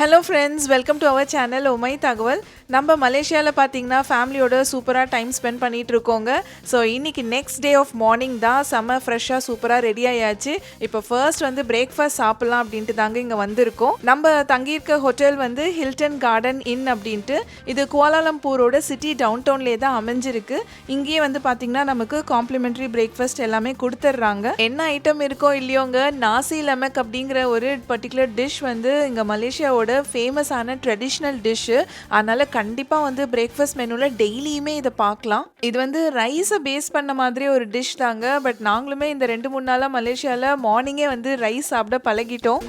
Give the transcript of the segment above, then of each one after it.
hello friends welcome to our channel omai tagwal நம்ம மலேசியாவில் பார்த்தீங்கன்னா ஃபேமிலியோட சூப்பராக டைம் ஸ்பெண்ட் பண்ணிட்டு இருக்கோங்க. ஸோ இன்னைக்கு நெக்ஸ்ட் டே ஆஃப் மார்னிங் தான் செம்ம ஃப்ரெஷ்ஷாக சூப்பராக ரெடி ஆயாச்சு. இப்போ ஃபர்ஸ்ட் வந்து பிரேக்ஃபாஸ்ட் சாப்பிட்லாம் அப்படின்ட்டு தாங்க இங்கே வந்திருக்கோம். நம்ம தங்கியிருக்க ஹோட்டல் வந்து ஹில்டன் கார்டன் இன் அப்படின்ட்டு. இது குவாலாலம்பூரோட சிட்டி டவுன் டவுன்லேயே தான் அமைஞ்சிருக்கு. இங்கேயே வந்து பார்த்தீங்கன்னா நமக்கு காம்ப்ளிமெண்ட்ரி பிரேக்ஃபாஸ்ட் எல்லாமே கொடுத்துட்றாங்க என்ன ஐட்டம் இருக்கோ இல்லையோங்க? நாசி லெமக் அப்படிங்கிற ஒரு பர்டிகுலர் டிஷ் வந்து இங்கே மலேசியாவோட ஃபேமஸான ட்ரெடிஷ்னல் டிஷ்ஷு அதனால் கண்டிப்பாக வந்து பிரேக்ஃபாஸ்ட் மெனுவில் டெய்லியுமே இதை பார்க்கலாம். இது வந்து ரைஸை பேஸ் பண்ண மாதிரி ஒரு டிஷ் தாங்க. பட் நாங்களுமே இந்த ரெண்டு மூணு நாளாக மலேசியாவில் மார்னிங்கே வந்து ரைஸ் சாப்பிட பழகிட்டோம்.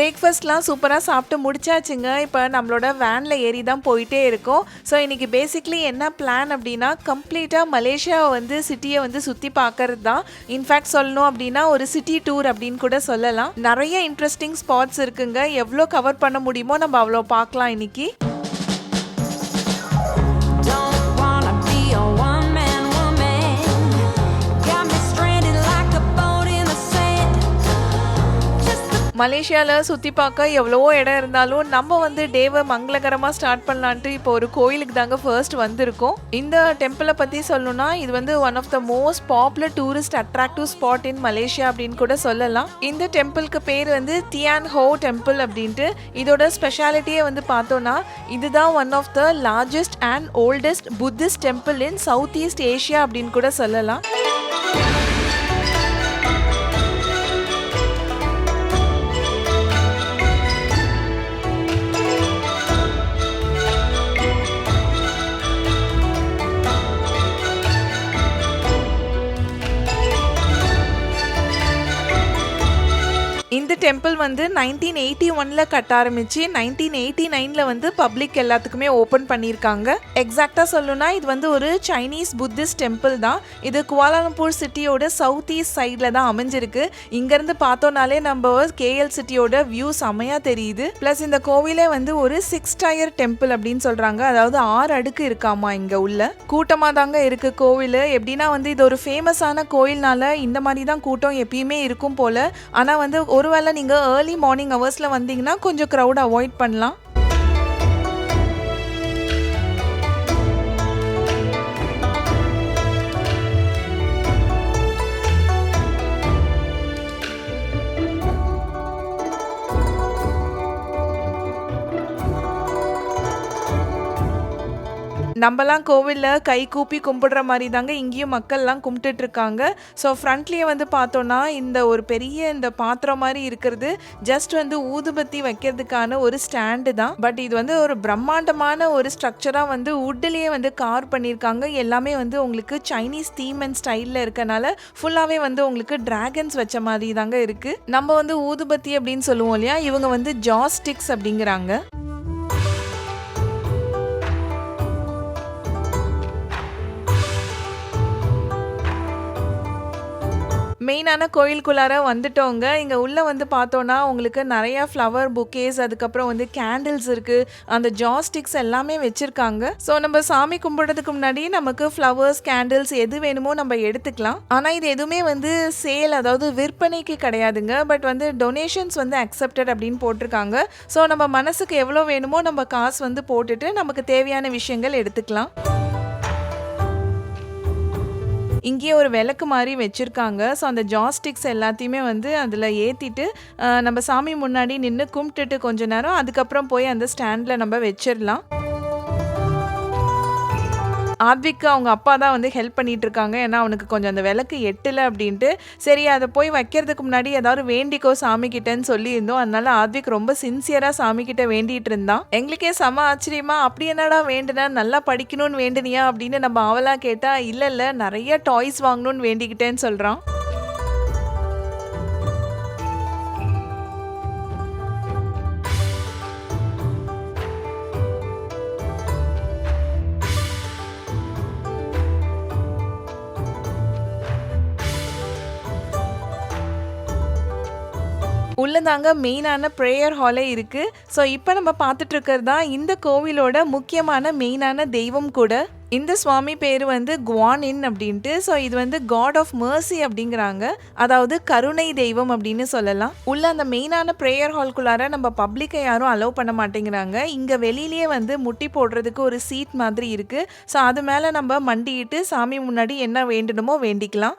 பிரேக்ஃபாஸ்ட்லாம் சூப்பராக சாப்பிட்டு முடிச்சாச்சுங்க. இப்போ நம்மளோட வேனில் ஏறி தான் போயிட்டே இருக்கோம். ஸோ இன்றைக்கி பேசிக்லி என்ன பிளான் அப்படின்னா கம்ப்ளீட்டாக மலேசியாவை வந்து சிட்டியை வந்து சுற்றி பார்க்கறது தான் இன்ஃபேக்ட் சொல்லணும் அப்படின்னா ஒரு சிட்டி டூர் அப்படின்னு கூட சொல்லலாம். நிறைய இன்ட்ரெஸ்டிங் ஸ்பாட்ஸ் இருக்குங்க. எவ்வளோ கவர் பண்ண முடியுமோ நம்ம அவ்வளோ பார்க்கலாம் இன்னைக்கு. மலேசியாவில் சுற்றி பார்க்க எவ்வளவோ இடம் இருந்தாலும் நம்ம வந்து டேவை மங்களகரமாக ஸ்டார்ட் பண்ணலான்ட்டு இப்போ ஒரு கோயிலுக்கு தாங்க ஃபர்ஸ்ட் வந்திருக்கோம். இந்த டெம்பிளை பற்றி சொல்லணும்னா இது வந்து one of the most popular tourist attractive spot in Malaysia அப்படின்னு கூட சொல்லலாம். இந்த டெம்பிளுக்கு பேர் வந்து தியான் ஹோ டெம்பிள் அப்படின்ட்டு. இதோட ஸ்பெஷாலிட்டியே வந்து பார்த்தோன்னா இதுதான் one of the largest and oldest Buddhist temple in South East Asia அப்படின்னு கூட சொல்லலாம். டெம்பிள் வந்து நைன்டீன் எயிட்டி ஒன்ல கட்ட ஆரம்பித்து நைன்டீன் எயிட்டி நைனில் வந்து பப்ளிக் எல்லாத்துக்குமே ஓப்பன் பண்ணியிருக்காங்க. எக்ஸாக்டாக சொல்லணும்னா இது வந்து ஒரு சைனீஸ் புத்திஸ்ட் டெம்பிள் தான். இது குவாலாலம்பூர் சிட்டியோட சவுத் ஈஸ்ட் சைடில் தான் அமைஞ்சிருக்கு. இங்கேருந்து பார்த்தோன்னாலே நம்ம கேஎல் சிட்டியோட வியூ செமையா தெரியுது. ப்ளஸ் இந்த கோவிலே வந்து ஒரு சிக்ஸ் டயர் டெம்பிள் அப்படின்னு சொல்கிறாங்க அதாவது ஆறு அடுக்கு இருக்காமா இங்கே உள்ள. கூட்டமாக தாங்க இருக்குது கோவில். எப்படின்னா வந்து இது ஒரு ஃபேமஸான கோயில்னால இந்த மாதிரி தான் கூட்டம் எப்பயுமே இருக்கும் போல். ஆனால் வந்து ஒருவேளை நீங்கள் ஏர்லி மார்னிங் ஹவர்ஸில் வந்தீங்கன்னா கொஞ்சம் க்ரௌட் அவாய்ட் பண்ணலாம். நம்மலாம் கோவிலில் கை கூப்பி கும்பிடுற மாதிரி தாங்க இங்கேயும் மக்கள்லாம் கும்பிட்டுட்டு இருக்காங்க ஸோ ஃப்ரண்ட்லேயே வந்து பார்த்தோன்னா இந்த ஒரு பெரிய இந்த பாத்திரம் மாதிரி இருக்கிறது ஜஸ்ட் வந்து ஊதுபத்தி வைக்கிறதுக்கான ஒரு ஸ்டாண்டு தான். பட் இது வந்து ஒரு பிரம்மாண்டமான ஒரு ஸ்ட்ரக்சராக வந்து வுட்லேயே வந்து கார் பண்ணியிருக்காங்க. எல்லாமே வந்து உங்களுக்கு சைனீஸ் தீம் அண்ட் ஸ்டைலில் இருக்கனால ஃபுல்லாகவே வந்து உங்களுக்கு ட்ராகன்ஸ் வச்ச மாதிரி தாங்க இருக்குது நம்ம வந்து ஊதுபத்தி அப்படின்னு சொல்லுவோம் இல்லையா? இவங்க வந்து ஜாஸ்டிக்ஸ் அப்படிங்கிறாங்க. மெயினான கோயிலுக்குள்ளார வந்துட்டோங்க. இங்கே உள்ளே வந்து பார்த்தோன்னா உங்களுக்கு நிறையா ஃப்ளவர் புக்கேஸ் அதுக்கப்புறம் வந்து கேண்டில்ஸ் இருக்குது அந்த ஜாஸ்டிக்ஸ் எல்லாமே வச்சுருக்காங்க. ஸோ நம்ம சாமி கும்பிடுறதுக்கு முன்னாடி நமக்கு ஃப்ளவர்ஸ் கேண்டில்ஸ் எது வேணுமோ நம்ம எடுத்துக்கலாம். ஆனால் இது எதுவுமே வந்து சேல் அதாவது விற்பனைக்கு கிடையாதுங்க. பட் வந்து டொனேஷன்ஸ் வந்து அக்செப்டட் அப்படின்னு போட்டிருக்காங்க. ஸோ நம்ம மனசுக்கு எவ்வளோ வேணுமோ நம்ம காசு வந்து போட்டுட்டு நமக்கு தேவையான விஷயங்கள் எடுத்துக்கலாம். இங்கேயே ஒரு விளக்கு மாதிரி வச்சுருக்காங்க. ஸோ அந்த ஜாஸ்டிக்ஸ் எல்லாத்தையுமே வந்து அதில் ஏற்றிட்டு நம்ம சாமி முன்னாடி நின்று கும்பிட்டுட்டு கொஞ்ச நேரம் அதுக்கப்புறம் போய் அந்த ஸ்டாண்டில் நம்ம வச்சிடலாம் ஆத்விக்கு அவங்க அப்பா தான் வந்து ஹெல்ப் பண்ணிட்டு இருக்காங்க ஏன்னா அவனுக்கு கொஞ்சம் அந்த விளக்கு எட்டலை அப்படின்ட்டு. சரி அதை போய் வைக்கிறதுக்கு முன்னாடி ஏதாவது வேண்டிக்கோ சாமி கிட்டன்னு சொல்லியிருந்தோம். அதனால ஆத்விக் ரொம்ப சின்சியராக சாமி கிட்ட வேண்டிட்டு இருந்தான் எங்களுக்கே செம ஆச்சரியமா அப்படி என்னடா வேண்டுனா? நல்லா படிக்கணும்னு வேண்டுனியா? அப்படின்னு நம்ம அவலா கேட்டா இல்லை இல்லை நிறைய டாய்ஸ் வாங்கணும்னு வேண்டிக்கிட்டேன்னு சொல்கிறான் உள்ளதாங்க மெயினான ப்ரேயர் ஹாலே இருக்குது ஸோ இப்போ நம்ம பார்த்துட்ருக்கிறது தான் இந்த கோவிலோட முக்கியமான மெயினான தெய்வம் கூட. இந்த சுவாமி பேர் வந்து குவானின் அப்படின்ட்டு. ஸோ இது வந்து காட் ஆஃப் மர்சி அப்படிங்கிறாங்க. அதாவது கருணை தெய்வம் அப்படின்னு சொல்லலாம். உள்ள அந்த மெயினான ப்ரேயர் ஹால்குள்ளார நம்ம பப்ளிக்கை யாரும் அலோவ் பண்ண மாட்டேங்கிறாங்க. இங்கே வெளியிலேயே வந்து முட்டி போடுறதுக்கு ஒரு சீட் மாதிரி இருக்குது ஸோ அது மேலே நம்ம மண்டிட்டு சாமி முன்னாடி என்ன வேண்டணுமோ வேண்டிக்கலாம்.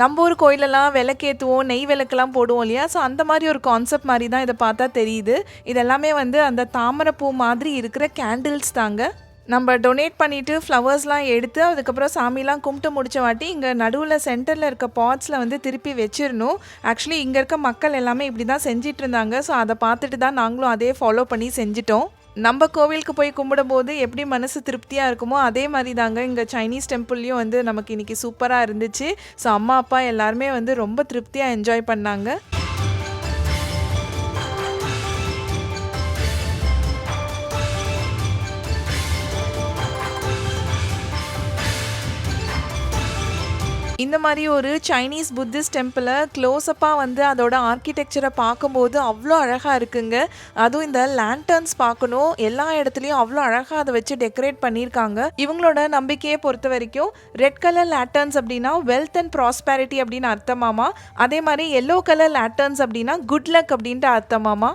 நம்ம ஊர் கோயிலெல்லாம் விளக்கேற்றுவோம் நெய் விளக்கெல்லாம் போடுவோம் இல்லையா? ஸோ அந்த மாதிரி ஒரு கான்செப்ட் மாதிரி தான் இதை பார்த்தா தெரியுது. இதெல்லாமே வந்து அந்த தாமரைப்பூ மாதிரி இருக்கிற கேண்டில்ஸ் தாங்க. நம்ம டொனேட் பண்ணிவிட்டு ஃப்ளவர்ஸ்லாம் எடுத்து அதுக்கப்புறம் சாமிலாம் கும்பிட்டு முடிச்ச வாட்டி இங்கே நடுவில் சென்டரில் இருக்க பாட்ஸில் வந்து திருப்பி வச்சிடணும். ஆக்சுவலி இங்கே இருக்க மக்கள் எல்லாமே இப்படி தான் செஞ்சிட்டு இருந்தாங்க. ஸோ அதை பார்த்துட்டு தான் நாங்களும் அதே ஃபாலோ பண்ணி செஞ்சிட்டோம். நம்ம கோவிலுக்கு போய் கும்பிடும்போது எப்படி மனசு திருப்தியாக இருக்குமோ அதே மாதிரி தாங்க இங்கே சைனீஸ் டெம்பிள்லேயும் வந்து நமக்கு இன்றைக்கி சூப்பராக இருந்துச்சு. ஸோ அம்மா அப்பா எல்லாருமே வந்து ரொம்ப திருப்தியாக என்ஜாய் பண்ணாங்க. இந்த மாதிரி ஒரு சைனீஸ் புத்திஸ்ட் டெம்பிளை க்ளோஸ்அப்பாக வந்து அதோட ஆர்கிடெக்சரை பார்க்கும்போது அவ்வளோ அழகாக இருக்குங்க. அதுவும் இந்த லேண்டர்ன்ஸ் பார்க்கணும். எல்லா இடத்துலையும் அவ்வளோ அழகாக அதை வச்சு டெக்கரேட் பண்ணியிருக்காங்க. இவங்களோட நம்பிக்கையை பொறுத்த வரைக்கும் ரெட் கலர் லேட்டர்ன்ஸ் அப்படின்னா வெல்த் அண்ட் ப்ராஸ்பேரிட்டி அப்படின்னு அர்த்தமாமா அதே மாதிரி எல்லோ கலர் லேட்டர்ன்ஸ் அப்படின்னா குட் லக் அப்படின்ட்டு அர்த்தமாமா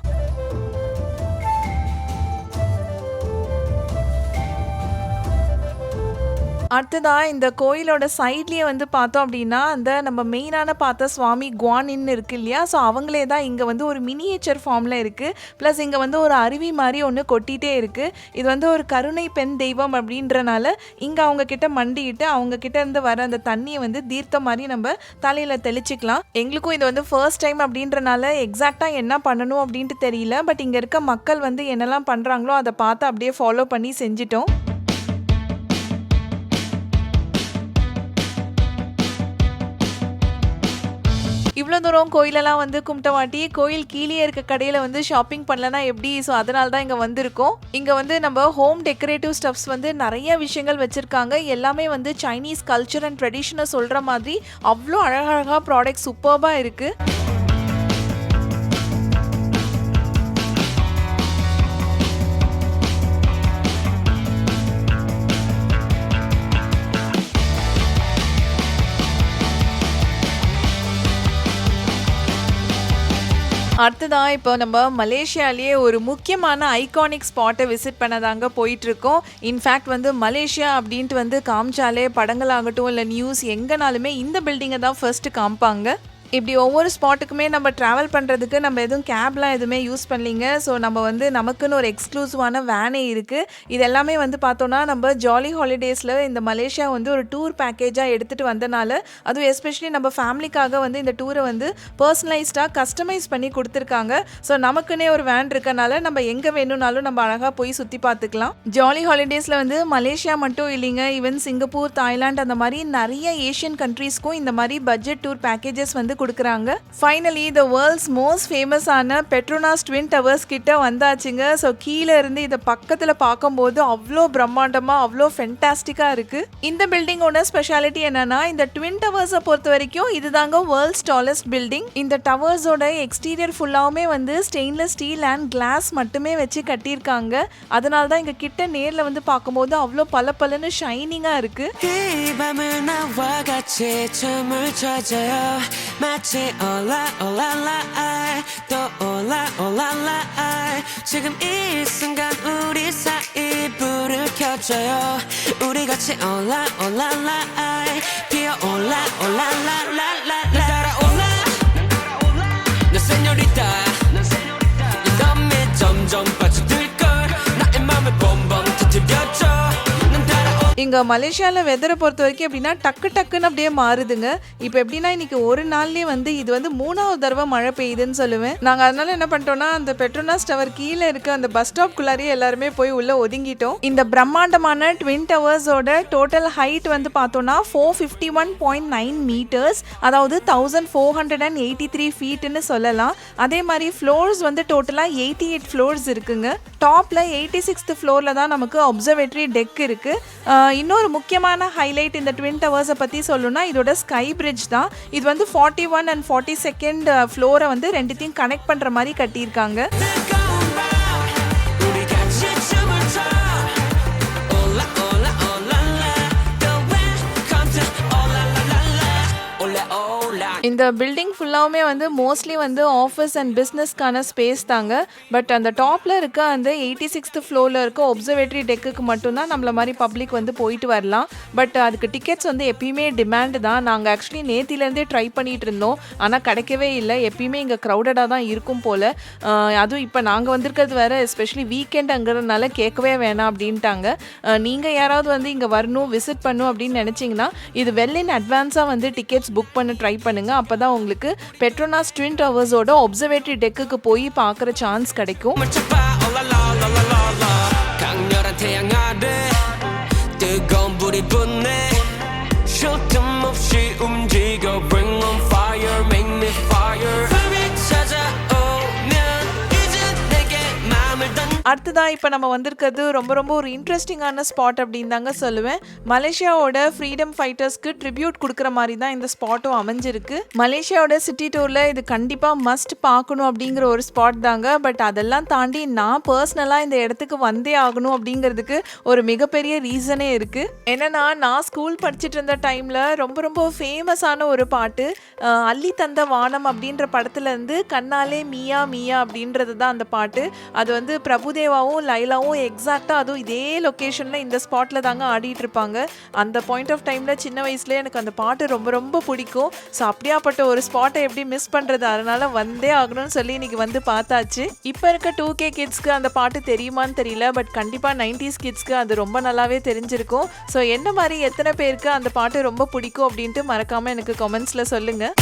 அடுத்ததாக இந்த கோயிலோட சைட்லேயே வந்து பார்த்தோம் அப்படின்னா அந்த நம்ம மெயினான பார்த்த சுவாமி குவானின்னு இருக்குது இல்லையா? ஸோ அவங்களே தான் இங்கே வந்து ஒரு மினியேச்சர் ஃபார்மில் இருக்குது ப்ளஸ் இங்கே வந்து ஒரு அருவி மாதிரி ஒன்று கொட்டிகிட்டே இருக்குது இது வந்து ஒரு கருணை பெண் தெய்வம் அப்படின்றனால இங்கே அவங்கக்கிட்ட மண்டிட்டு இருந்து வர அந்த தண்ணியை வந்து தீர்த்தம் மாதிரி நம்ம தலையில் தெளிச்சிக்கலாம். எங்களுக்கும் இது வந்து ஃபர்ஸ்ட் டைம் அப்படின்றனால எக்ஸாக்டாக என்ன பண்ணணும் அப்படின்ட்டு தெரியல. பட் இங்கே இருக்க மக்கள் வந்து என்னெல்லாம் பண்ணுறாங்களோ அதை பார்த்து அப்படியே ஃபாலோ பண்ணி செஞ்சிட்டோம். இவ்வளோ தூரம் கோயிலெல்லாம் வந்து கும்பிட்ட மாட்டி கோயில் கீழே இருக்க கடையில் வந்து ஷாப்பிங் பண்ணலனா எப்படி? ஸோ அதனால தான் இங்கே வந்திருக்கோம். இங்கே வந்து நம்ம ஹோம் டெக்கரேட்டிவ் ஸ்டப்ஸ் வந்து நிறைய விஷயங்கள் வச்சுருக்காங்க. எல்லாமே வந்து சைனீஸ் கல்ச்சர் அண்ட் ட்ரெடிஷனை சொல்கிற மாதிரி அவ்வளோ அழகழகாக ப்ராடக்ட் சூப்பர்பாக இருக்குது அடுத்ததாக இப்போ நம்ம மலேசியாலேயே ஒரு முக்கியமான ஐகானிக் ஸ்பாட்டை விசிட் பண்ணதாங்க போயிட்டுருக்கோம். இன்ஃபேக்ட் வந்து மலேசியா அப்படின்ட்டு வந்து காமிச்சாலே படங்களாகட்டும் இல்லை நியூஸ் எங்கனாலுமே இந்த பில்டிங்கை தான் ஃபர்ஸ்ட் காமிப்பாங்க இப்படி ஒவ்வொரு ஸ்பாட்டுக்குமே நம்ம ட்ராவல் பண்ணுறதுக்கு நம்ம எதுவும் கேப்லாம் எதுவுமே யூஸ் பண்ணலிங்க. ஸோ நம்ம வந்து நமக்குன்னு ஒரு எக்ஸ்க்ளூசிவான வேனே இருக்குது இது எல்லாமே வந்து பார்த்தோன்னா நம்ம ஜாலி ஹாலிடேஸில் இந்த மலேசியா வந்து ஒரு டூர் பேக்கேஜாக எடுத்துகிட்டு வந்தனால அதுவும் எஸ்பெஷலி நம்ம ஃபேமிலிக்காக வந்து இந்த டூரை வந்து பர்சனலைஸ்டாக கஸ்டமைஸ் பண்ணி கொடுத்துருக்காங்க. ஸோ நமக்குன்னே ஒரு வேன் இருக்கனால நம்ம எங்கே வேணும்னாலும் நம்ம அழகாக போய் சுற்றி பார்த்துக்கலாம். ஜாலி ஹாலிடேஸில் வந்து மலேசியா மட்டும் இல்லைங்க. ஈவன் சிங்கப்பூர் தாய்லாந்து அந்த மாதிரி நிறைய ஏஷியன் கண்ட்ரீஸ்க்கும் இந்த மாதிரி பட்ஜெட் டூர் பேக்கேஜஸ் வந்து கொடுக்குறாங்க. ஃபைனலி த வேர்ல்ட்ஸ் மோஸ்ட் ஃபேமஸான பெட்ரோனாஸ் ட்வின் டவர்ஸ் கிட்ட வந்தாச்சுங்க. ஸோ கீழே இருந்து இதை பக்கத்தில் பார்க்கும்போது அவ்வளோ பிரம்மாண்டமாக அவ்வளோ ஃபென்டாஸ்டிக்காக இருக்குது இந்த பில்டிங்கோட ஸ்பெஷாலிட்டி என்னன்னா இந்த ட்வின் டவர்ஸை பொறுத்த வரைக்கும் இதுதாங்க வேர்ல்ட்ஸ் டாலஸ்ட் பில்டிங் இந்த டவர்ஸோட எக்ஸ்டீரியர் ஃபுல்லாவுமே வந்து ஸ்டெயின்லெஸ் ஸ்டீல் அண்ட் கிளாஸ் மட்டுமே வச்சு கட்டியிருக்காங்க. அதனால தான் இங்கே கிட்ட நேரில் வந்து பார்க்கும்போது அவ்வளோ பல பலன்னு ஷைனிங்காக இருக்குது 마치 올라 올라라 또 올라 올라라 지금 이 순간 우리 사이 불을 켜줘요. 우리 같이 올라 올라라 피어 올라 올라라라라 இங்கே மலேசியாவில் வெதரை பொறுத்த வரைக்கும் எப்படின்னா டக்கு டக்குன்னு அப்படியே மாறுதுங்க. இப்போ எப்படின்னா இன்னைக்கு ஒரு நாள்லேயே வந்து இது வந்து மூணாவது தடவை மழை பெய்யுதுன்னு சொல்லுவேன். நாங்கள் அதனால என்ன பண்ணிட்டோம்னா அந்த பெட்ரோனாஸ் டவர் கீழே இருக்க அந்த பஸ் ஸ்டாப்குள்ளாரியே எல்லாருமே போய் உள்ளே ஒதுங்கிட்டோம். இந்த பிரம்மாண்டமான ட்வின் டவர்ஸோட டோட்டல் ஹைட் வந்து பார்த்தோம்னா four fifty one point nine metres அதாவது thousand four hundred and eighty three ஃபீட்டுன்னு சொல்லலாம். அதே மாதிரி ஃப்ளோர்ஸ் வந்து டோட்டலாக எயிட்டி எயிட் ஃப்ளோர்ஸ் இருக்குங்க. டாப்பில் எயிட்டி சிக்ஸ்த் ஃப்ளோரில் தான் நமக்கு அப்சர்வேட்டரி டெக் இருக்குது இன்னொரு முக்கியமான ஹைலைட் இந்த ட்வின் டவர்ஸை பற்றி சொல்லணும்னா இதோட ஸ்கை பிரிட்ஜ் தான். இது வந்து forty one and forty second ஃப்ளோரை வந்து ரெண்டுத்தையும் கனெக்ட் பண்ணுற மாதிரி கட்டியிருக்காங்க. 뜨거 இந்த பில்டிங் ஃபுல்லாவுமே வந்து மோஸ்ட்லி வந்து ஆஃபீஸ் அண்ட் பிஸ்னஸ்க்கான ஸ்பேஸ் தாங்க. பட் அந்த டாப்பில் இருக்க அந்த எயிட்டி சிக்ஸ்த் ஃப்ளோரில் இருக்க ஒப்சர்வேட்டரி டெக்குக்கு மட்டும்தான் நம்மள மாதிரி பப்ளிக் வந்து போயிட்டு வரலாம். பட் அதுக்கு டிக்கெட்ஸ் வந்து எப்பயுமே டிமாண்டு தான். நாங்கள் ஆக்சுவலி நேத்திலேருந்தே ட்ரை பண்ணிட்டு இருந்தோம். ஆனால் கிடைக்கவே இல்லை. எப்பயுமே இங்கே க்ரௌடடாக தான் இருக்கும் போல். அதுவும் இப்போ நாங்கள் வந்திருக்கிறது வேறு எஸ்பெஷலி வீக்கெண்டுங்கிறதுனால கேட்கவே வேணாம் அப்படின்ட்டாங்க. நீங்கள் யாராவது வந்து இங்கே வரணும் விசிட் பண்ணும் அப்படின்னு நினச்சிங்கன்னா இது வெல் இன் அட்வான்ஸாக வந்து டிக்கெட்ஸ் புக் பண்ண ட்ரை பண்ணுங்கள் அப்போ தான் உங்களுக்கு பெட்ரோனாஸ் ட்வின் டவர்ஸோட ஒப்சர்வேட்டரி டெக்குக்கு போய் பார்க்குற சான்ஸ் கிடைக்கும் 춤을 춰봐 올라라라라라라 강렬한 태양 아래 뜨거운 불이 붙네 쉴 틈 없이 움직여 Bring on fire அடுத்ததான் இப்போ நம்ம வந்திருக்கிறது ரொம்ப ரொம்ப ஒரு இன்ட்ரெஸ்டிங்கான ஸ்பாட் அப்படின்னு தாங்க சொல்லுவேன். மலேசியாவோட ஃப்ரீடம் ஃபைட்டர்ஸ்க்கு ட்ரிபியூட் கொடுக்குற மாதிரி தான் இந்த ஸ்பாட்டும் அமைஞ்சிருக்கு. மலேசியாவோட சிட்டி டூரில் இது கண்டிப்பாக மஸ்ட் பார்க்கணும் அப்படிங்கிற ஒரு ஸ்பாட் தாங்க. பட் அதெல்லாம் தாண்டி நான் பர்சனலாக இந்த இடத்துக்கு வந்தே ஆகணும் அப்படிங்கிறதுக்கு ஒரு மிகப்பெரிய ரீசனே இருக்குது என்னென்னா நான் ஸ்கூல் படிச்சுட்டு இருந்த டைமில் ரொம்ப ரொம்ப ஃபேமஸான ஒரு பாட்டு அள்ளி தந்த வானம் அப்படின்ற படத்துலேருந்து கண்ணாலே மியா மியா அப்படின்றது தான் அந்த பாட்டு. அது வந்து பிரபு பிரபுதேவாவும் லைலாவும் எக்ஸாக்டாக அதுவும் இதே லொக்கேஷனில் இந்த ஸ்பாட்டில் தாங்க ஆடிட்டு இருப்பாங்க அந்த பாயிண்ட் ஆஃப் டைமில் சின்ன வயசுலேயே எனக்கு அந்த பாட்டு ரொம்ப ரொம்ப பிடிக்கும். ஸோ அப்படியாப்பட்ட ஒரு ஸ்பாட்டை எப்படி மிஸ் பண்ணுறது அதனால் வந்தே ஆகணும்னு சொல்லி இன்றைக்கி வந்து பார்த்தாச்சு. இப்போ இருக்க டூ கே கிட்ஸ்க்கு அந்த பாட்டு தெரியுமான்னு தெரியல. பட் கண்டிப்பாக நைன்டிஸ் கிட்ஸ்க்கு அது ரொம்ப நல்லாவே தெரிஞ்சிருக்கும். ஸோ என்ன மாதிரி எத்தனை பேருக்கு அந்த பாட்டு ரொம்ப பிடிக்கும் அப்படின்ட்டு மறக்காமல் எனக்கு கமெண்ட்ஸில் சொல்லுங்கள்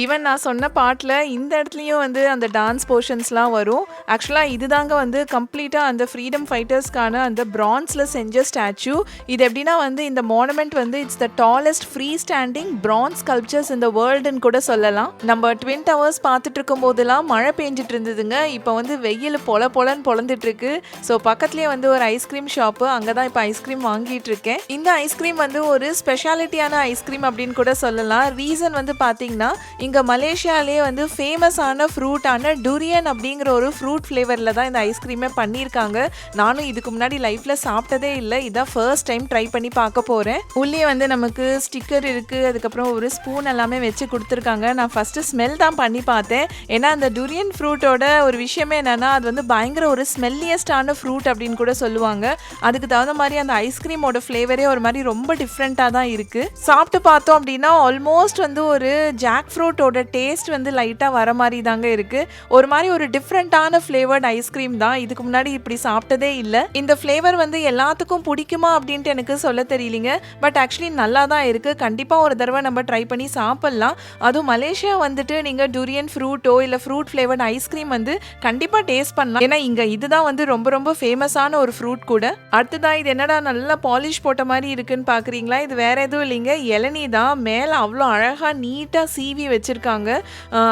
ஈவன் நான் சொன்ன பாட்டில் இந்த இடத்துலையும் வந்து அந்த டான்ஸ் போர்ஷன்ஸ்லாம் வரும். ஆக்சுவலாக இதுதாங்க வந்து கம்ப்ளீட்டாக அந்த ஃப்ரீடம் ஃபைட்டர்ஸ்க்கான அந்த பிரான்ஸில் செஞ்ச ஸ்டாச்சு இது எப்படின்னா வந்து இந்த மானுமெண்ட் வந்து it's the tallest free standing bronze sculptures இந்த வேர்ல்டுன்னு கூட சொல்லலாம். நம்ம ட்வின் டவர்ஸ் பார்த்துட்டு இருக்கும் போதெல்லாம் மழை பெஞ்சிட்டு இருந்ததுங்க. இப்போ வந்து வெயில் பொல பொலன்னு பொழந்துட்டு இருக்கு. ஸோ பக்கத்துலேயே வந்து ஒரு ஐஸ்கிரீம் ஷாப்பு அங்கே தான் இப்போ ஐஸ்கிரீம் வாங்கிட்டு இருக்கேன். இந்த ஐஸ்கிரீம் வந்து ஒரு ஸ்பெஷாலிட்டியான ஐஸ்கிரீம் அப்படின்னு கூட சொல்லலாம். ரீசன் வந்து பார்த்தீங்கன்னா இங்கே மலேசியாலேயே வந்து ஃபேமஸான ஃப்ரூட்டான டூரியன் அப்படிங்கிற ஒரு ஃப்ரூட் ஃப்ளேவரில் தான் இந்த ஐஸ்கிரீமே பண்ணியிருக்காங்க. நானும் இதுக்கு முன்னாடி லைஃப்பில் சாப்பிட்டதே இல்லை. இதான் ஃபர்ஸ்ட் டைம் ட்ரை பண்ணி பார்க்க போகிறேன் உள்ளே வந்து நமக்கு ஸ்டிக்கர் இருக்குது அதுக்கப்புறம் ஒரு ஸ்பூன் எல்லாமே வச்சு கொடுத்துருக்காங்க. நான் ஃபஸ்ட்டு ஸ்மெல் தான் பண்ணி பார்த்தேன். ஏன்னா அந்த டூரியன் ஃப்ரூட்டோட ஒரு விஷயமே என்னென்னா அது வந்து பயங்கர ஒரு ஸ்மெல்லியஸ்டான ஃப்ரூட் அப்படின்னு கூட சொல்லுவாங்க. அதுக்கு தகுந்த மாதிரி அந்த ஐஸ்கிரீமோட ஃப்ளேவரே ஒரு மாதிரி ரொம்ப டிஃப்ரெண்ட்டாக தான் இருக்குது சாப்பிட்டு பார்த்தோம் அப்படின்னா ஆல்மோஸ்ட் வந்து ஒரு ஜாக் ஃப்ரூட் சாக்லேட்டோட டேஸ்ட் வந்து லைட்டாக வர மாதிரி தாங்க இருக்குது ஒரு மாதிரி ஒரு டிஃப்ரெண்ட்டான ஃப்ளேவர்ட் ஐஸ்கிரீம் தான். இதுக்கு முன்னாடி இப்படி சாப்பிட்டதே இல்லை. இந்த ஃப்ளேவர் வந்து எல்லாத்துக்கும் பிடிக்குமா அப்படின்ட்டு எனக்கு சொல்ல தெரியலிங்க. பட் ஆக்சுவலி நல்லா தான் இருக்குது கண்டிப்பாக ஒரு தடவை நம்ம ட்ரை பண்ணி சாப்பிட்லாம். அதுவும் மலேசியா வந்துட்டு நீங்கள் டூரியன் ஃப்ரூட்டோ இல்லை ஃப்ரூட் ஃப்ளேவர்ட் ஐஸ்கிரீம் வந்து கண்டிப்பாக டேஸ்ட் பண்ணலாம். ஏன்னா இங்கே இதுதான் வந்து ரொம்ப ரொம்ப ஃபேமஸான ஒரு ஃப்ரூட் கூட. அடுத்ததா இது என்னடா நல்லா பாலிஷ் போட்ட மாதிரி இருக்குன்னு பார்க்குறீங்களா இது வேற எதுவும் இல்லைங்க. இளநீ தான். மேலே அவ்வளோ அழகாக நீட்டாக சீவி வச்சு வச்சுருக்காங்க.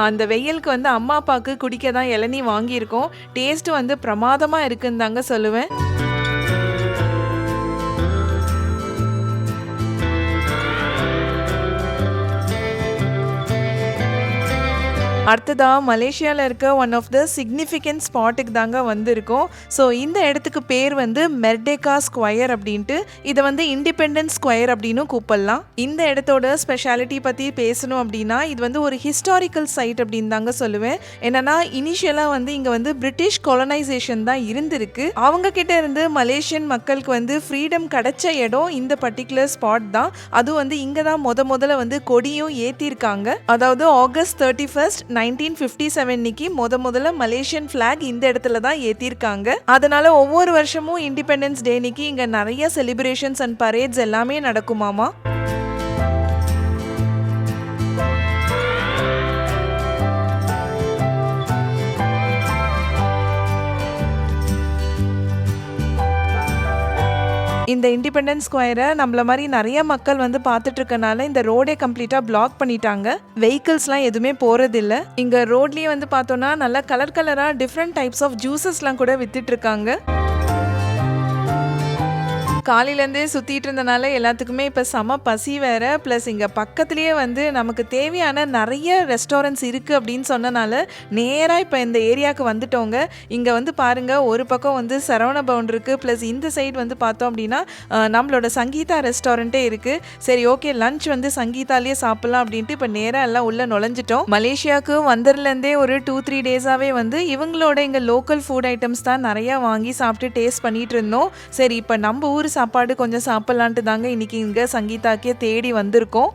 அந்த வெயிலுக்கு வந்து அம்மா அப்பாவுக்கு குடிக்க தான் இளநீ வாங்கியிருக்கோம். டேஸ்ட் வந்து பிரமாதமாக இருக்குன்னு தாங்க சொல்லுவேன். அடுத்ததா மலேசியாவில் இருக்க ஒன் ஆஃப் த சிக்னிஃபிகண்ட் ஸ்பாட்டுக்கு தாங்க வந்திருக்கோம். ஸோ இந்த இடத்துக்கு பேர் வந்து மெர்டேகா ஸ்கொயர் அப்படின்ட்டு. இதை வந்து இண்டிபெண்டன்ஸ் ஸ்கொயர் அப்படின்னு கூப்பிடலாம். இந்த இடத்தோட ஸ்பெஷாலிட்டி பற்றி பேசணும் அப்படின்னா இது வந்து ஒரு ஹிஸ்டாரிக்கல் சைட் அப்படின்னு தாங்க சொல்லுவேன். என்னன்னா இனிஷியலாக வந்து இங்கே வந்து பிரிட்டிஷ் கொலனைசேஷன் தான் இருந்திருக்கு. அவங்க கிட்ட இருந்து மலேசியன் மக்களுக்கு வந்து ஃப்ரீடம் கிடைச்ச இடம் இந்த பர்டிகுலர் ஸ்பாட் தான். அதுவும் வந்து இங்கே தான் முத முதல்ல வந்து கொடியும் ஏற்றிருக்காங்க அதாவது August thirty first nineteen fifty செவன்னிக்கு முத முதல்ல மலேசியன் ஃபிளாக் இந்த இடத்துல தான் ஏற்றிருக்காங்க அதனால ஒவ்வொரு வருஷமும் இண்டிபெண்டன்ஸ் டேனிக்கு இங்கே நிறைய செலிப்ரேஷன்ஸ் அண்ட் பரேட்ஸ் எல்லாமே நடக்குமாமா? இந்த இண்டிபெண்டன்ஸ் ஸ்கொயரை நம்மள மாதிரி நிறைய மக்கள் வந்து பார்த்துட்டு இருக்கனால இந்த ரோடே கம்ப்ளீட்டாக பிளாக் பண்ணிட்டாங்க. வெஹிக்கிள்ஸ்லாம் எதுவுமே போகிறதில்ல இங்கே ரோட்லேயே வந்து பார்த்தோன்னா நல்லா கலர் கலராக டிஃப்ரெண்ட் டைப்ஸ் ஆஃப் ஜூஸஸ்லாம் கூட வித்துட்ருக்காங்க. காலையிலேருந்தே சுற்றிட்டு இருந்தனால எல்லாத்துக்குமே இப்போ செம பசி வேறு. ப்ளஸ் இங்கே பக்கத்துலேயே வந்து நமக்கு தேவையான நிறைய ரெஸ்டாரண்ட்ஸ் இருக்குது அப்படின்னு சொன்னனால நேராக இப்போ இந்த ஏரியாவுக்கு வந்துட்டோங்க. இங்கே வந்து பாருங்கள் ஒரு பக்கம் வந்து சரவண பவுன் இருக்குது ப்ளஸ் இந்த சைடு வந்து பார்த்தோம் அப்படின்னா நம்மளோட சங்கீதா ரெஸ்டாரண்ட்டே இருக்குது சரி ஓகே லஞ்ச் வந்து சங்கீதாலேயே சாப்பிட்லாம் அப்படின்ட்டு இப்போ நேராக எல்லாம் உள்ளே நுழைஞ்சிட்டோம். மலேசியாவுக்கு வந்ததுலேருந்தே ஒரு டூ த்ரீ டேஸாகவே வந்து இவங்களோட இங்கே லோக்கல் ஃபுட் ஐட்டம்ஸ் தான் நிறையா வாங்கி சாப்பிட்டு டேஸ்ட் பண்ணிகிட்டு இருந்தோம். சரி இப்போ நம்ம ஊர் சாப்பாடு கொஞ்சம் சாப்பிட்லான்ட்டு தாங்க இன்னைக்கு இங்கே சங்கீதாக்கே தேடி வந்திருக்கோம்.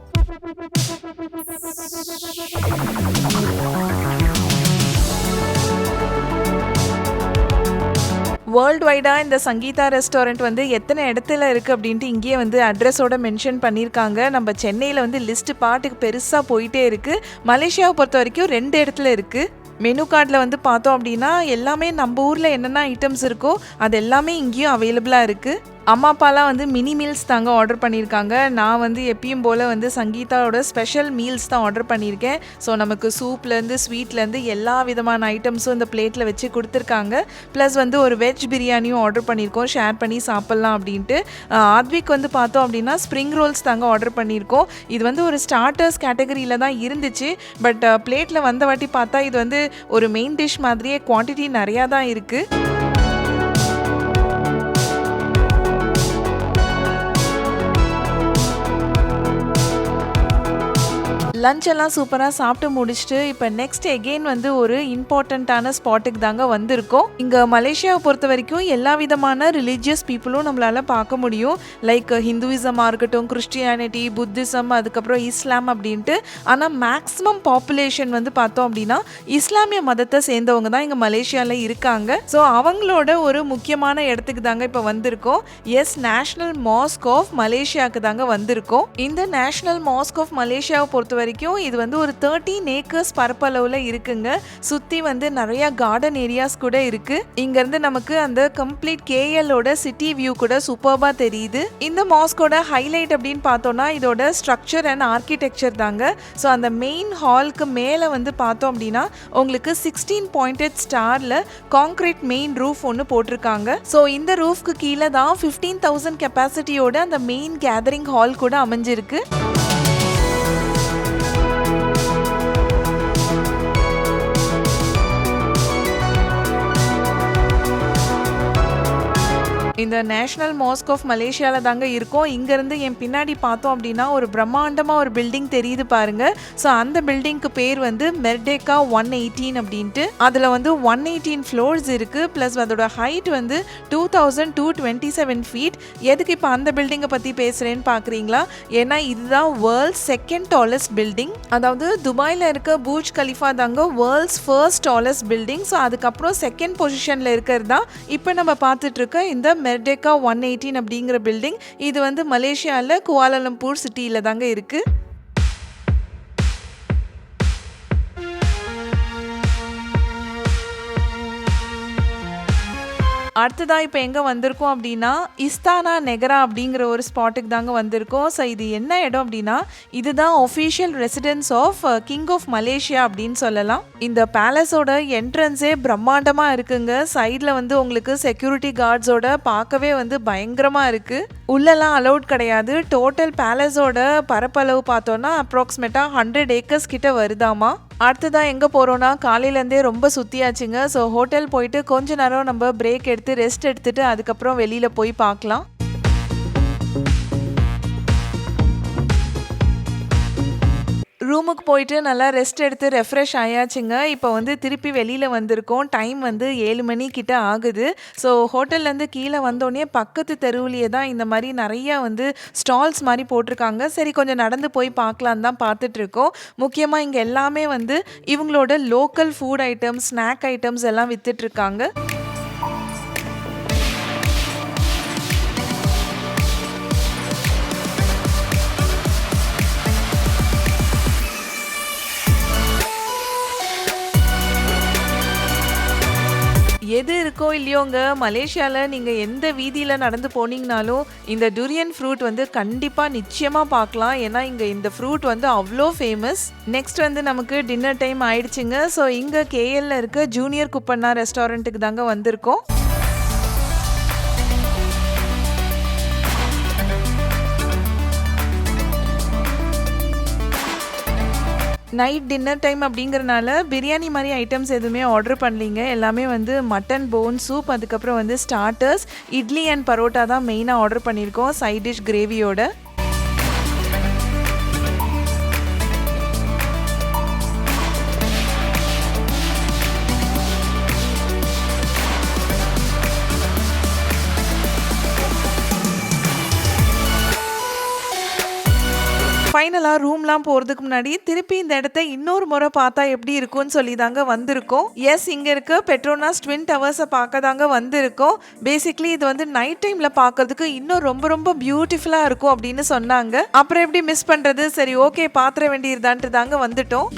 வேர்ல்டு வைடாக இந்த சங்கீதா ரெஸ்டாரண்ட் வந்து எத்தனை இடத்துல இருக்குது அப்படின்ட்டு இங்கேயே வந்து அட்ரஸோட மென்ஷன் பண்ணியிருக்காங்க. நம்ம சென்னையில் வந்து லிஸ்ட்டு பாட்டுக்கு பெருசாக போயிட்டே இருக்குது மலேசியாவை பொறுத்த வரைக்கும் ரெண்டு இடத்துல இருக்குது மெனு கார்டில் வந்து பார்த்தோம் அப்படின்னா எல்லாமே நம்ம ஊரில் என்னென்ன ஐட்டம்ஸ் இருக்கோ அது எல்லாமே இங்கேயும் அவைலபிளாக இருக்குது அம்மா அப்பாலாம் வந்து மினி மீல்ஸ் தாங்க ஆர்டர் பண்ணியிருக்காங்க. நான் வந்து எப்பயும் போல் வந்து சங்கீதாவோட ஸ்பெஷல் மீல்ஸ் தான் ஆர்டர் பண்ணியிருக்கேன். ஸோ நமக்கு சூப்லேருந்து ஸ்வீட்லேருந்து எல்லா விதமான ஐட்டம்ஸும் இந்த பிளேட்டில் வச்சு கொடுத்துருக்காங்க. ப்ளஸ் வந்து ஒரு வெஜ் பிரியாணியும் ஆர்டர் பண்ணியிருக்கோம். ஷேர் பண்ணி சாப்பிட்லாம் அப்படின்ட்டு. ஆத்விக் வந்து பார்த்தோம் அப்படின்னா ஸ்ப்ரிங் ரோல்ஸ் தாங்க ஆர்டர் பண்ணியிருக்கோம். இது வந்து ஒரு ஸ்டார்டர்ஸ் கேட்டகரியில் தான் இருந்துச்சு. பட் பிளேட்டில் வந்த வாட்டி பார்த்தா இது வந்து ஒரு மெயின் டிஷ் மாதிரியே குவான்டிட்டி நிறையா தான் இருக்குது லஞ்ச் எல்லாம் சூப்பராக சாப்பிட்டு முடிச்சுட்டு இப்போ நெக்ஸ்ட் எகெயின் வந்து ஒரு இம்பார்ட்டண்ட்டான ஸ்பாட்டுக்கு தாங்க வந்திருக்கோம். இங்கே மலேசியாவை பொறுத்த வரைக்கும் எல்லா விதமான ரிலீஜியஸ் பீப்புளும் நம்மளால் பார்க்க முடியும். லைக் ஹிந்துவிசமாக இருக்கட்டும் கிறிஸ்டியானிட்டி புத்திசம் அதுக்கப்புறம் இஸ்லாம் அப்படின்ட்டு. ஆனால் மேக்ஸிமம் பாப்புலேஷன் வந்து பார்த்தோம் அப்படின்னா இஸ்லாமிய மதத்தை சேர்ந்தவங்க தான் இங்கே மலேசியாவில் இருக்காங்க. ஸோ அவங்களோட ஒரு முக்கியமான இடத்துக்கு தாங்க இப்போ வந்திருக்கோம். எஸ் நேஷனல் மாஸ்க் ஆஃப் மலேசியாவுக்கு தாங்க வந்திருக்கோம். இந்த நேஷனல் மாஸ்க் ஆஃப் மலேசியாவை பொறுத்த வரைக்கும் இது வந்து ஒரு தேர்ட்டீன் ஏக்கர்ஸ் பரப்பளவில் இருக்குங்க. சுற்றி வந்து நிறையா கார்டன் ஏரியாஸ் கூட இருக்கு. இங்கேருந்து நமக்கு அந்த கம்ப்ளீட் கேஎல்லோட சிட்டி வியூ கூட சூப்பர்பாக தெரியுது. இந்த மாஸ்கோட ஹைலைட் அப்படின்னு பார்த்தோம்னா இதோட ஸ்ட்ரக்சர் அண்ட் ஆர்கிடெக்சர் தாங்க. ஸோ அந்த மெயின் ஹாலுக்கு மேலே வந்து பார்த்தோம் அப்படின்னா உங்களுக்கு சிக்ஸ்டீன் பாயிண்டட் ஸ்டாரில் காங்க்ரீட் மெயின் ரூஃப் ஒன்று போட்டிருக்காங்க. ஸோ இந்த ரூஃப்க்கு கீழே தான் ஃபிஃப்டீன் தௌசண்ட் கெப்பாசிட்டியோட அந்த மெயின் கேதரிங் ஹால் கூட அமைஞ்சிருக்கு. இந்த நேஷனல் மாஸ்க் ஆஃப் மலேசியால தாங்க இருக்கோம். இங்கேருந்து என் பின்னாடி பார்த்தோம் அப்படின்னா ஒரு பிரம்மாண்டமாக ஒரு பில்டிங் தெரியுது பாருங்க. ஸோ அந்த பில்டிங்க்கு பேர் வந்து மெர்டேக்கா ஒன் எயிட்டீன் அப்படின்ட்டு. அதில் வந்து ஒன் எயிட்டீன் ஃப்ளோர்ஸ் இருக்குது ப்ளஸ் அதோட ஹைட் வந்து two thousand two twenty seven feet எதுக்கு இப்போ அந்த பில்டிங்கை பற்றி பேசுகிறேன்னு பார்க்குறீங்களா ஏன்னா இதுதான் வேர்ல்ட்ஸ் செகண்ட் டாலஸ்ட் பில்டிங் அதாவது துபாயில் இருக்க பூஜ் கலிஃபா தாங்க world's first tallest building so அதுக்கப்புறம் செகண்ட் பொசிஷனில் இருக்கிறது தான். இப்போ நம்ம பார்த்துட்டு இருக்க இந்த டெக்கா ஒன் எயிட்டீன் அப்படிங்கிற பில்டிங் இது வந்து மலேசியாவில் குவாலலம்பூர் சிட்டியில் தாங்க இருக்குது அடுத்ததாக இப்போ எங்கே வந்திருக்கோம் அப்படின்னா இஸ்தானா நெகரா அப்படிங்கிற ஒரு ஸ்பாட்டுக்கு தாங்க வந்திருக்கோம். ஸோ இது என்ன இடம் அப்படின்னா இதுதான் official residence of King of Malaysia அப்படின்னு சொல்லலாம். இந்த பேலஸோட என்ட்ரன்ஸே பிரம்மாண்டமாக இருக்குங்க. சைடில் வந்து உங்களுக்கு செக்யூரிட்டி கார்ட்ஸோட பார்க்கவே வந்து பயங்கரமாக இருக்குது உள்ளெல்லாம் அலௌட் கிடையாது. டோட்டல் பேலஸோட பரப்பளவு பார்த்தோன்னா அப்ராக்சிமேட்டாக ஹண்ட்ரட் ஏக்கர்ஸ் கிட்ட வருதாமா? அடுத்ததான் எங்கே போகிறோன்னா காலையிலேருந்தே ரொம்ப சுற்றியாச்சுங்க ஸோ ஹோட்டல் போயிட்டு கொஞ்ச நேரம் நம்ம பிரேக் எடுத்து ரெஸ்ட் எடுத்துகிட்டு அதுக்கப்புறம் வெளியில் போய் பார்க்கலாம். ரூமுக்கு போயிட்டு நல்லா ரெஸ்ட் எடுத்து ரெஃப்ரெஷ் ஆயாச்சுங்க. இப்போ வந்து திருப்பி வெளியில் வந்திருக்கோம். டைம் வந்து ஏழு மணி கிட்ட ஆகுது. ஸோ ஹோட்டல்லேருந்து கீழே வந்தோடனே பக்கத்து தெருவுலையே தான் இந்த மாதிரி நிறையா வந்து ஸ்டால்ஸ் மாதிரி போட்டிருக்காங்க. சரி கொஞ்சம் நடந்து போய் பார்க்கலான்னு தான் பார்த்துட்ருக்கோம். முக்கியமாக இங்கே எல்லாமே வந்து இவங்களோட local food items snack items எல்லாம் விற்றுட்ருக்காங்க எது இருக்கோ இல்லையோங்க மலேசியாவில் நீங்கள் எந்த வீதியில் நடந்து போனீங்கனாலும் இந்த டுரியன் ஃப்ரூட் வந்து கண்டிப்பாக நிச்சயமாக பார்க்கலாம். ஏன்னா இங்கே இந்த ஃப்ரூட் வந்து அவ்வளோ ஃபேமஸ் நெக்ஸ்ட் வந்து நமக்கு டின்னர் டைம் ஆயிடுச்சுங்க. ஸோ இங்கே கேஎல்ல இருக்க ஜூனியர் குப்பண்ணா ரெஸ்டாரண்ட்டுக்கு தாங்க வந்திருக்கோம். நைட் டின்னர் டைம் அப்படிங்கிறனால பிரியாணி மாதிரி ஐட்டம்ஸ் எதுவுமே ஆர்டர் பண்ணலீங்க. எல்லாமே வந்து மட்டன் போன் சூப் அதுக்கப்புறம் வந்து ஸ்டார்டர்ஸ் இட்லி அண்ட் பரோட்டா தான் மெயினாக ஆர்டர் பண்ணியிருக்கோம். சைட் டிஷ் கிரேவியோட ஃபைனலாக ரூம்லாம் போகிறதுக்கு முன்னாடி திருப்பி இந்த இடத்த இன்னொரு முறை பார்த்தா எப்படி இருக்கும்னு சொல்லி தாங்க வந்திருக்கோம். எஸ் இங்கே இருக்க பெட்ரோனாஸ் ட்வின் டவர்ஸை பார்க்க தாங்க வந்திருக்கோம். பேசிக்லி இது வந்து நைட் டைமில் பார்க்கறதுக்கு இன்னும் ரொம்ப ரொம்ப பியூட்டிஃபுல்லாக இருக்கும் அப்படின்னு சொன்னாங்க. அப்புறம் எப்படி மிஸ் பண்ணுறது சரி ஓகே பாத்திர வேண்டியதுதான்ட்டு தாங்க வந்துட்டோம்.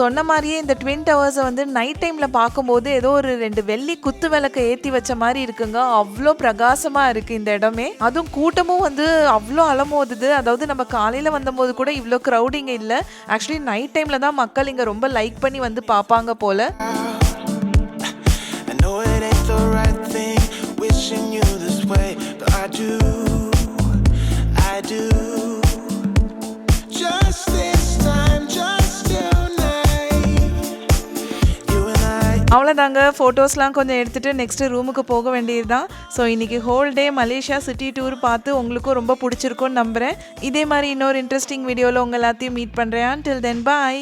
சொன்ன மாதிரியே இந்த ட்வின் டவர்ஸை வந்து நைட் டைமில் பார்க்கும்போது ஏதோ ஒரு ரெண்டு வெள்ளி குத்து விளக்கை ஏற்றி வச்ச மாதிரி இருக்குங்க. அவ்வளோ பிரகாசமாக இருக்குது இந்த இடமே. அதுவும் கூட்டமும் வந்து அவ்வளோ அலமோதுது. அதாவது நம்ம காலையில் வந்தபோது கூட இவ்வளோ க்ரௌடிங் இல்லை. ஆக்சுவலி நைட் டைமில் தான் மக்கள் இங்கே ரொம்ப லைக் பண்ணி வந்து பார்ப்பாங்க போல். அவ்வளோதாங்க ஃபோட்டோஸ்லாம் கொஞ்சம் எடுத்துகிட்டு நெக்ஸ்ட்டு ரூமுக்கு போக வேண்டியது தான் ஸோ இன்றைக்கி whole day Malaysia city tour பார்த்து உங்களுக்கும் ரொம்ப பிடிச்சிருக்கும்னு நம்புகிறேன் இதே மாதிரி இன்னொரு இன்ட்ரெஸ்டிங் வீடியோவில் உங்கள் எல்லாத்தையும் மீட் பண்ணுறேன் டில் தென் பாய்